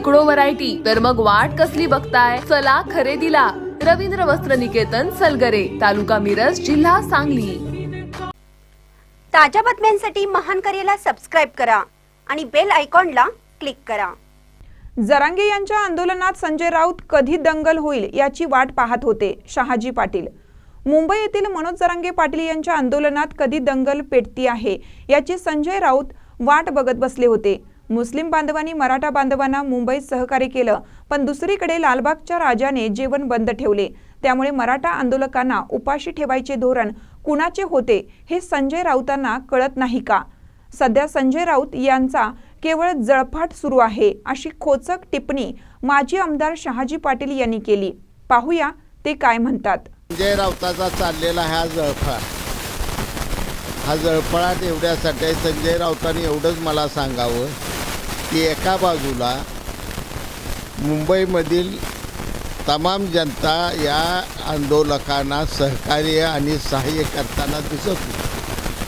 शेकडो व्हरायटी तर मग वाट कसली बघताय? चला खरेदीला. रवींद्र वस्त्र निकेतन सलगरे तालुका मिरज जिल्हा सांगली. ताज्या बातम्यांसाठी महान करेला सबस्क्राईब करा आणि बेल आयकॉनला क्लिक करा. जरांगे यांच्या आंदोलनात संजय राऊत कधी दंगल होईल याची वाट पाहत होते शहाजी पाटील. मुंबई येथील मनोज जरांगे पाटील यांच्या आंदोलनात कधी दंगल पेटती आहे याची संजय राऊत वाट बघत बसले होते. मुस्लिम बांधवांनी मराठा बांधवांना मुंबईत सहकार्य केलं पण दुसरीकडे लालबागच्या राजाने जेवण बंद ठेवले. त्यामुळे मराठा आंदोलकांना उपाशी ठेवायचे धोरण कुणाचे होते हे संजय राऊतांना कळत नाही का? सध्या संजय राऊत यांचा केवळ जळफाट सुरू आहे अशी खोचक टिप्पणी माजी आमदार शहाजी पाटील यांनी केली. पाहूया ते काय म्हणतात. संजय राऊताचा चाललेला हा जळफळाट हा जळफळाट एवढ्यासाठी संजय राऊतांनी एवढंच मला सांगावं की एका बाजूला मुंबईमधील तमाम जनता या आंदोलकांना सहकार्य आणि सहाय्य करताना दिसत होती.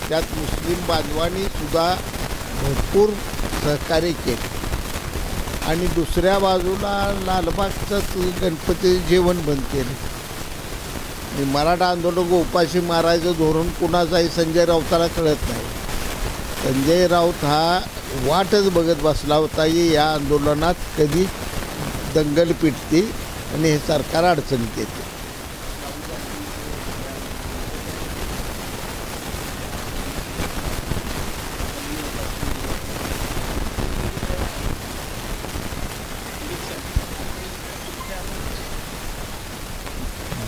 त्यात मुस्लिम बांधवांनी सुद्धा भरपूर सहकार्य केले. आणि दुसऱ्या बाजूला लालबागचंच गणपती जेवण बंद केले. आणि मराठा आंदोलक उपाशी मारायचं धोरण कुणाचाही संजय राऊताला कळत नाही. संजय राऊत हा वाटच बघत बसला होता की या आंदोलनात कधी दंगल पिटते आणि हे सरकार अडचणीत येते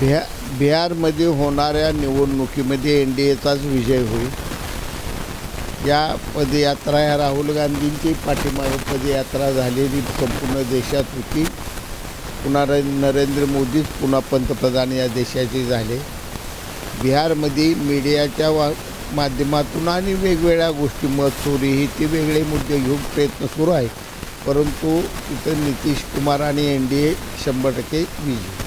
बिहा बिहारमध्ये होणाऱ्या निवडणुकीमध्ये एन डी एचाच विजय होईल. या पदयात्रा या राहुल गांधींची पाठीमागे पदयात्रा झालेली संपूर्ण देशात होती. पुन्हा र- नरेंद्र मोदीच पुन्हा पंतप्रधान या देशाचे झाले. बिहारमध्ये मीडियाच्या वा माध्यमातून आणि वेगवेगळ्या गोष्टी मत चोरी ही ते वेगळे मुद्दे घेऊन प्रयत्न सुरू आहे परंतु तिथं नितीश कुमार आणि एन डी ए शंभर टक्के विजय.